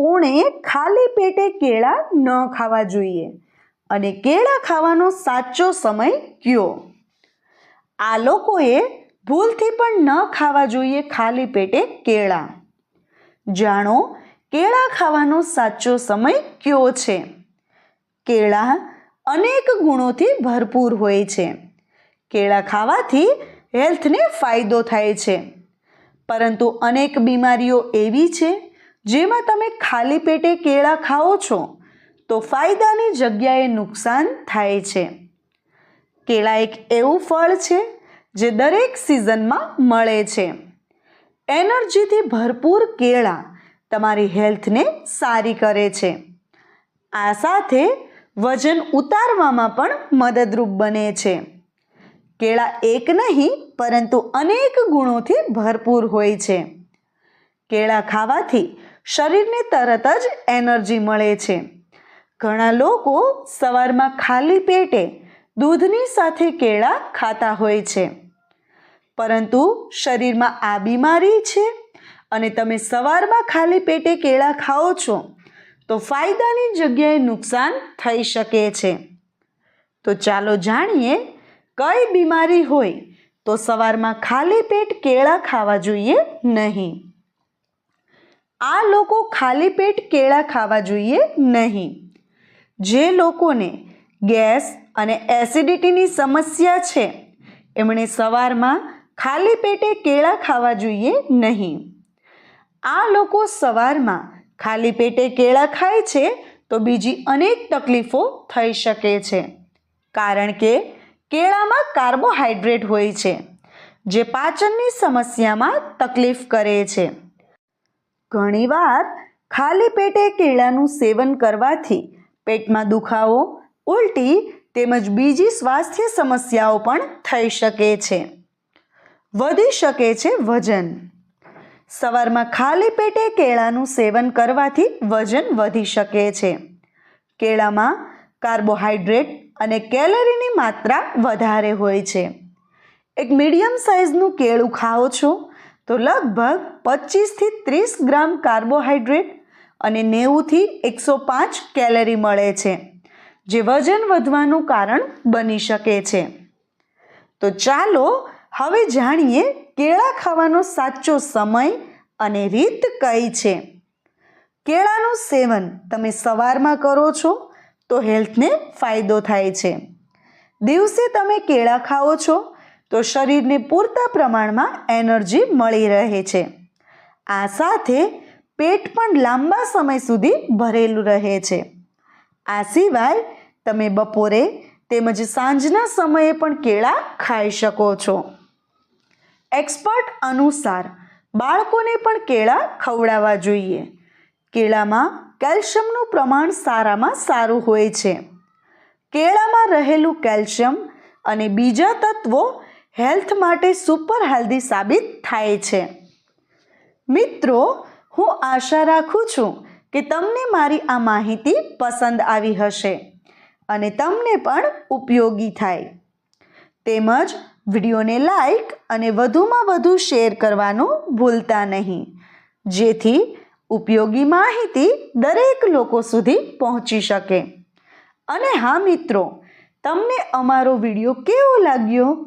કોણે ખાલી પેટે કેળા ન ખાવા જોઈએ? અને કેળા ખાવાનો સાચો સમય કયો? આ લોકોએ ભૂલથી પણ ન ખાવા જોઈએ ખાલી પેટે કેળા. જાણો, કેળા ખાવાનો સાચો સમય કયો છે? કેળા અનેક ગુણોથી ભરપૂર હોય છે. કેળા ખાવાથી હેલ્થને ફાયદો થાય છે. પરંતુ અનેક બીમારીઓ એવી છે જેમાં તમે ખાલી પેટે કેળા ખાઓ છો, તો ફાયદાની જગ્યાએ નુકસાન થાય છે. કેળા એક એવું ફળ છે જે દરેક સિઝનમાં મળે છે. એનર્જીથી ભરપૂર કેળા તમારી હેલ્થને સારી કરે છે. આ સાથે વજન ઉતારવામાં પણ મદદરૂપ બને છે. કેળા એક નહીં, પરંતુ અનેક ગુણોથી ભરપૂર હોય છે. કેળા ખાવાથી શરીરને તરત જ એનર્જી મળે છે. ઘણા લોકો સવારમાં ખાલી પેટે દૂધની સાથે કેળા ખાતા હોય છે. પરંતુ શરીરમાં આ બીમારી છે અને તમે સવારમાં ખાલી પેટે કેળા ખાઓ છો, તો ફાયદાની જગ્યાએ નુકસાન થઈ શકે છે. તો ચાલો જાણીએ કઈ બીમારી હોય તો સવારમાં ખાલી પેટ કેળા ખાવા જોઈએ નહીં. આ લોકો ખાલી પેટ કેળા ખાવા જોઈએ નહીં. જે લોકોને ગેસ અને એસિડિટીની સમસ્યા છે, એમણે સવારમાં ખાલી પેટે કેળા ખાવા જોઈએ નહીં. આ લોકો સવારમાં ખાલી પેટે કેળા ખાય છે તો બીજી અનેક તકલીફો થઈ શકે છે, કારણ કે કેળામાં કાર્બોહાઈડ્રેટ હોય છે, જે પાચનની સમસ્યામાં તકલીફ કરે છે. ઘણીવાર ખાલી પેટે કેળાનું સેવન કરવાથી પેટમાં દુખાવો, ઉલટી તેમજ બીજી સ્વાસ્થ્ય સમસ્યાઓ પણ થઈ શકે છે. વધી શકે છે વજન. સવારમાં ખાલી પેટે કેળાનું સેવન કરવાથી વજન વધી શકે છે. કેળામાં કાર્બોહાઈડ્રેટ અને કેલરીની માત્રા વધારે હોય છે. એક મીડિયમ સાઇઝનું કેળું ખાઓ છો તો લગભગ પચીસથી ત્રીસ ગ્રામ કાર્બોહાઈડ્રેટ અને નેવુંથી એકસો પાંચ કેલરી મળે છે, જે વજન વધવાનું કારણ બની શકે છે. તો ચાલો હવે જાણીએ કેળા ખાવાનો સાચો સમય અને રીત કઈ છે. કેળાનું સેવન તમે સવારમાં કરો છો તો હેલ્થને ફાયદો થાય છે. દિવસે તમે કેળા ખાઓ છો તો શરીરને પૂરતા પ્રમાણમાં એનર્જી મળી રહે છે. આ સાથે પેટ પણ લાંબા સમય સુધી ભરેલું રહે છે. આ સિવાય તમે બપોરે તેમજ સાંજના સમયે પણ કેળા ખાઈ શકો છો. એક્સપર્ટ અનુસાર બાળકોને પણ કેળા ખવડાવવા જોઈએ. કેળામાં કેલ્શિયમનું પ્રમાણ સારામાં સારું હોય છે. કેળામાં રહેલું કેલ્શિયમ અને બીજા તત્વો હેલ્થ માટે સુપર હેલ્ધી સાબિત થાય છે. મિત્રો, હું આશા રાખું છું કે તમને મારી આ માહિતી પસંદ આવી હશે અને તમને પણ ઉપયોગી થાય. તેમજ વિડીયોને લાઈક અને વધુમાં વધુ શેર કરવાનું ભૂલતા નહીં. જેથી ઉપયોગી માહિતી દરેક લોકો સુધી પહોંચી શકે. અને હા મિત્રો, તમને અમારો વીડિયો કેવો લાગ્યો?